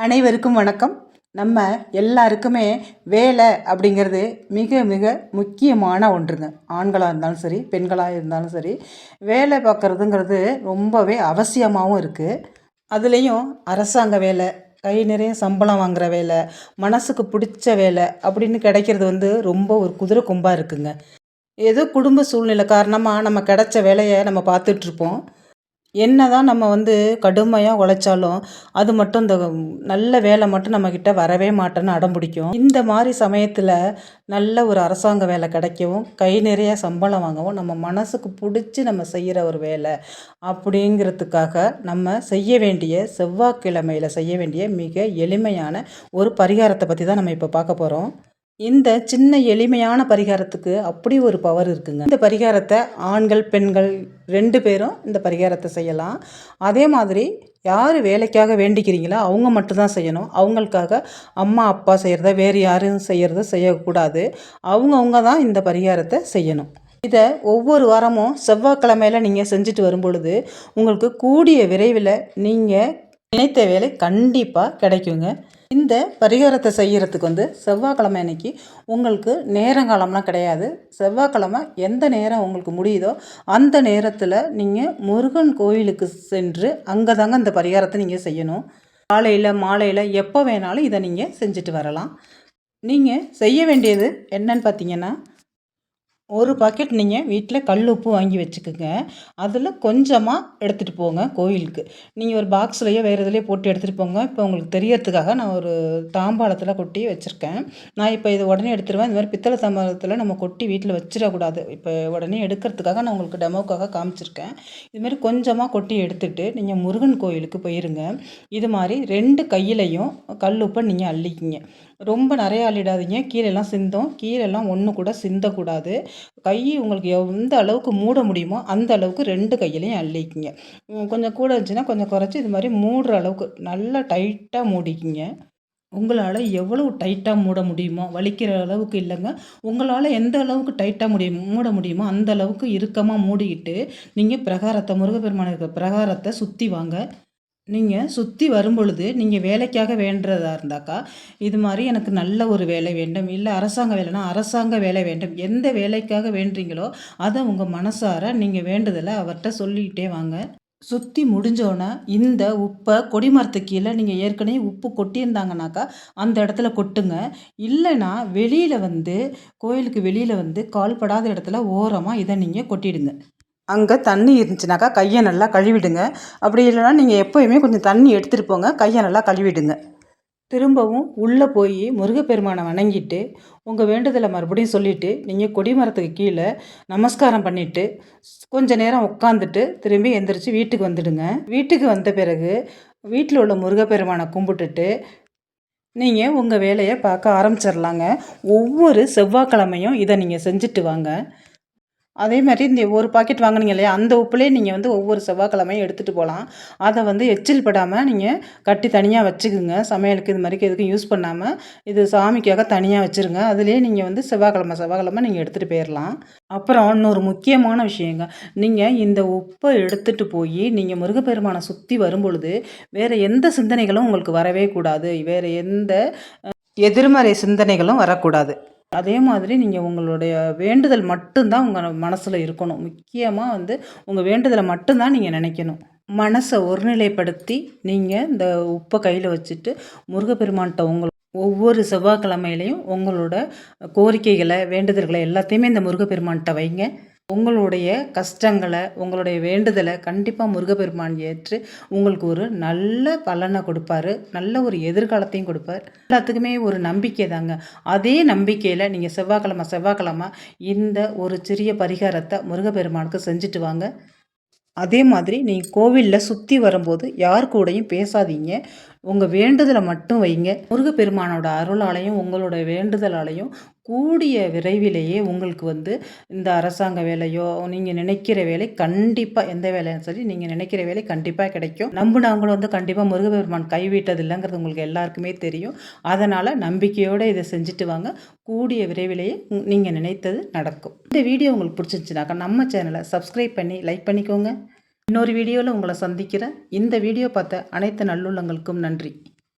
அனைவருக்கும் வணக்கம். நம்ம எல்லாருக்குமே வேலை அப்படிங்கிறது மிக மிக முக்கியமான ஒன்றுங்க. ஆண்களாக இருந்தாலும் சரி பெண்களாக இருந்தாலும் சரி வேலை பார்க்குறதுங்கிறது ரொம்பவே அவசியமாகவும் இருக்குது அதுலேயும் அரசாங்க வேலை கை நிறைய சம்பளம் வாங்குகிற வேலை மனசுக்கு பிடிச்ச வேலை அப்படின்னு கிடைக்கிறது வந்து ரொம்ப ஒரு குதிரை கொம்பாக இருக்குங்க. ஏதோ குடும்ப சூழ்நிலை காரணமாக நம்ம கிடைச்ச வேலையை நம்ம பார்த்துட்ருப்போம் என்ன தான் நம்ம வந்து கடுமையாக உழைச்சாலும் அது மட்டும் இந்த நல்ல வேலை மட்டும் நம்மக்கிட்ட வரவே மாட்டேன்னு அடம் பிடிக்கும். இந்த மாதிரி சமயத்தில் நல்ல ஒரு அரசாங்க வேலை கிடைக்கவும் கை நிறைய சம்பளம் வாங்கவும் நம்ம மனசுக்கு பிடிச்சி நம்ம செய்கிற ஒரு வேலை அப்படிங்கிறதுக்காக நம்ம செய்ய வேண்டிய செவ்வாய்க்கிழமையில் செய்ய வேண்டிய மிக எளிமையான ஒரு பரிகாரத்தை பற்றி தான் நம்ம இப்போ பார்க்க போகிறோம் இந்த சின்ன எளிமையான பரிகாரத்துக்கு அப்படி ஒரு பவர் இருக்குங்க. இந்த பரிகாரத்தை ஆண்கள் பெண்கள் ரெண்டு பேரும் இந்த பரிகாரத்தை செய்யலாம். அதே மாதிரி யார் வேலைக்காக வேண்டிக்கிறீங்களோ அவங்க மட்டும்தான் செய்யணும். அவங்களுக்காக அம்மா அப்பா செய்கிறத வேறு யாரும் செய்கிறத செய்யக்கூடாது. அவங்கவுங்க தான் இந்த பரிகாரத்தை செய்யணும். இதை ஒவ்வொரு வாரமும் செவ்வாய்க்கிழமையில் நீங்கள் செஞ்சுட்டு வரும் பொழுது உங்களுக்கு கூடிய விரைவில் நீங்கள் நினைத்த வேலை கண்டிப்பாக கிடைக்குங்க. இந்த பரிகாரத்தை செய்கிறதுக்கு வந்து செவ்வாய்க்கிழமை அன்னைக்கு உங்களுக்கு நேரங்காலம்லாம் கிடையாது. செவ்வாய்க்கிழமை எந்த நேரம் உங்களுக்கு முடியுதோ அந்த நேரத்தில் நீங்கள் முருகன் கோயிலுக்கு சென்று அங்கே தாங்க இந்த பரிகாரத்தை நீங்கள் செய்யணும். காலையில் மாலையில் எப்போ வேணாலும் இதை நீங்கள் செஞ்சுட்டு வரலாம். நீங்கள் செய்ய வேண்டியது என்னன்னு பார்த்தீங்கன்னா ஒரு பாக்கெட் நீங்கள் வீட்டில் கல் உப்பு வாங்கி வச்சுக்கோங்க. அதில் கொஞ்சமாக எடுத்துகிட்டு போங்க கோயிலுக்கு. நீங்கள் ஒரு பாக்ஸ்லையோ வேறு எதுலையோ போட்டு எடுத்துகிட்டு போங்க. இப்போ உங்களுக்கு தெரியறதுக்காக நான் ஒரு தாம்பாளத்தில் கொட்டி வச்சுருக்கேன். நான் இப்போ இதை உடனே எடுத்துருவேன். இந்த மாதிரி பித்தளை தாம்பாளத்தில் நம்ம கொட்டி வீட்டில் வச்சிடக்கூடாது. இப்போ உடனே எடுக்கிறதுக்காக நான் உங்களுக்கு டெமோக்காக காமிச்சிருக்கேன். இதுமாரி கொஞ்சமாக கொட்டி எடுத்துகிட்டு நீங்கள் முருகன் கோயிலுக்கு போயிருங்க. இது மாதிரி ரெண்டு கையிலையும் கல் உப்பை நீங்கள் அள்ளிக்கிங்க. ரொம்ப நிறைய அள்ளிடாதீங்க. கீழெல்லாம் சிந்தோம். கீழெல்லாம் ஒன்று கூட சிந்தக்கூடாது. கை உங்களுக்கு எந்த அளவுக்கு மூட முடியுமோ அந்த அளவுக்கு ரெண்டு கையிலையும் அள்ளிக்கிங்க. கொஞ்சம் கூட இருந்துச்சுன்னா கொஞ்சம் குறைச்சி இது மாதிரி மூடுற அளவுக்கு நல்லா டைட்டாக மூடிக்கிங்க. உங்களால் எவ்வளவு டைட்டாக மூட முடியுமோ வலிக்கிற அளவுக்கு இல்லைங்க. உங்களால் எந்த அளவுக்கு டைட்டாக முடியும் மூட முடியுமோ அந்த அளவுக்கு இறுக்கமாக மூடிக்கிட்டு நீங்கள் பிரகாரத்தை முருகப்பெருமான இருக்கிற பிரகாரத்தை சுற்றி வாங்க. நீங்கள் சுற்றி வரும்பொழுது நீங்கள் வேலைக்காக வேண்டுறதா இருந்தாக்கா இது மாதிரி எனக்கு நல்ல ஒரு வேலை வேண்டும். இல்லை அரசாங்க வேலைனா அரசாங்க வேலை வேண்டும். எந்த வேலைக்காக வேண்டுறீங்களோ அதை உங்கள் மனசார நீங்கள் வேண்டுதலை அவர்கிட்ட சொல்லிக்கிட்டே வாங்க. சுற்றி முடிஞ்சோன்னே இந்த உப்பை கொடிமரத்து கீழே நீங்கள் ஏற்கனவே உப்பு கொட்டியிருந்தாங்கனாக்கா அந்த இடத்துல கொட்டுங்க. இல்லைன்னா வெளியில் வந்து கோயிலுக்கு வெளியில் வந்து கால்படாத இடத்துல ஓரமாக இதை நீங்கள் கொட்டிடுங்க. அங்கே தண்ணி இருந்துச்சுனாக்கா கையை நல்லா கழுவிடுங்க. அப்படி இல்லைனா நீங்கள் எப்போயுமே கொஞ்சம் தண்ணி எடுத்துகிட்டு போங்க. கையை நல்லா கழுவிடுங்க. திரும்பவும் உள்ளே போய் முருகப்பெருமானை வணங்கிட்டு உங்கள் வேண்டுதலை மறுபடியும் சொல்லிவிட்டு நீங்கள் கொடிமரத்துக்கு கீழே நமஸ்காரம் பண்ணிவிட்டு கொஞ்ச நேரம் உட்காந்துட்டு திரும்பி எந்திரிச்சு வீட்டுக்கு வந்துடுங்க. வீட்டுக்கு வந்த பிறகு வீட்டில் உள்ள முருகப்பெருமானை கும்பிட்டுட்டு நீங்கள் உங்கள் வேலையை பார்க்க ஆரம்பிச்சிடலாங்க. ஒவ்வொரு செவ்வாய்க்கிழமையும் இதை நீங்கள் செஞ்சுட்டு வாங்க. அதே மாதிரி இந்த ஒரு பாக்கெட் வாங்கினீங்க இல்லையா அந்த உப்புலேயே நீங்கள் வந்து ஒவ்வொரு செவ்வாய்க்கிழமையும் எடுத்துகிட்டு போகலாம் அதை வந்து எச்சில் படாமல் நீங்கள் கட்டி தனியாக வச்சுக்குங்க. சமையலுக்கு இது மாதிரிக்கு எதுக்கும் யூஸ் பண்ணாமல் இது சாமிக்காக தனியாக வச்சுருங்க. அதுலேயே நீங்கள் வந்து செவ்வாய்க்கிழமை செவ்வாய்க்கிழமை நீங்கள் எடுத்துகிட்டு போயிடலாம் அப்புறம் இன்னொரு முக்கியமான விஷயங்க. நீங்கள் இந்த உப்பை எடுத்துகிட்டு போய் நீங்கள் முருகப்பெருமானை சுற்றி வரும்பொழுது வேறு எந்த சிந்தனைகளும் உங்களுக்கு வரவே கூடாது. வேறு எந்த எதிர்மறை சிந்தனைகளும் வரக்கூடாது. அதே மாதிரி நீங்கள் உங்களுடைய வேண்டுதல் மட்டும்தான் உங்கள் மனசில் இருக்கணும். முக்கியமாக வந்து உங்கள் வேண்டுதலை மட்டும்தான் நீங்கள் நினைக்கணும். மனசை ஒருநிலைப்படுத்தி நீங்கள் இந்த உப்பை கையில் வச்சுட்டு முருகப்பெருமான்கிட்ட உங்கள் ஒவ்வொரு செவ்வாய்க்கிழமையிலையும் உங்களோட கோரிக்கைகளை வேண்டுதல்களை எல்லாத்தையுமே இந்த முருகப்பெருமான்கிட்ட வைங்க. உங்களுடைய கஷ்டங்களை உங்களுடைய வேண்டுதலை கண்டிப்பாக முருகப்பெருமான் ஏற்று உங்களுக்கு ஒரு நல்ல பலனை கொடுப்பாரு. நல்ல ஒரு எதிர்காலத்தையும் கொடுப்பார். எல்லாத்துக்குமே ஒரு நம்பிக்கை தாங்க. அதே நம்பிக்கையில் நீங்கள் செவ்வாய்க்கிழமை செவ்வாய்க்கிழமை இந்த ஒரு சிறிய பரிகாரத்தை முருகப்பெருமானுக்கு செஞ்சுட்டு வாங்க. அதே மாதிரி நீங்கள் கோவிலில் சுற்றி வரும்போது யார் கூடயும் பேசாதீங்க. உங்கள் வேண்டுதலை மட்டும் வைங்க. முருகப்பெருமானோட அருளாலையும் உங்களோட வேண்டுதலாலையும் கூடிய விரைவிலேயே உங்களுக்கு வந்து இந்த அரசாங்க வேலையோ நீங்கள் நினைக்கிற வேலை கண்டிப்பாக எந்த வேலையும் சரி நீங்கள் நினைக்கிற வேலை கண்டிப்பாக கிடைக்கும். நம்பினவங்களும் வந்து கண்டிப்பாக முருகப்பெருமான் கைவிட்டது இல்லைங்கிறது உங்களுக்கு எல்லாருக்குமே தெரியும். அதனால் நம்பிக்கையோடு இதை செஞ்சுட்டு வாங்க. கூடிய விரைவிலேயே நீங்கள் நினைத்தது நடக்கும். இந்த வீடியோ உங்களுக்கு பிடிச்சிருந்துச்சுனாக்கா நம்ம சேனலை சப்ஸ்கிரைப் பண்ணி லைக் பண்ணிக்கோங்க. இன்னொரு வீடியோவில் உங்களை சந்திக்கிறேன். இந்த வீடியோ பார்த்த அனைத்து நல்லுள்ளங்களுக்கும் நன்றி.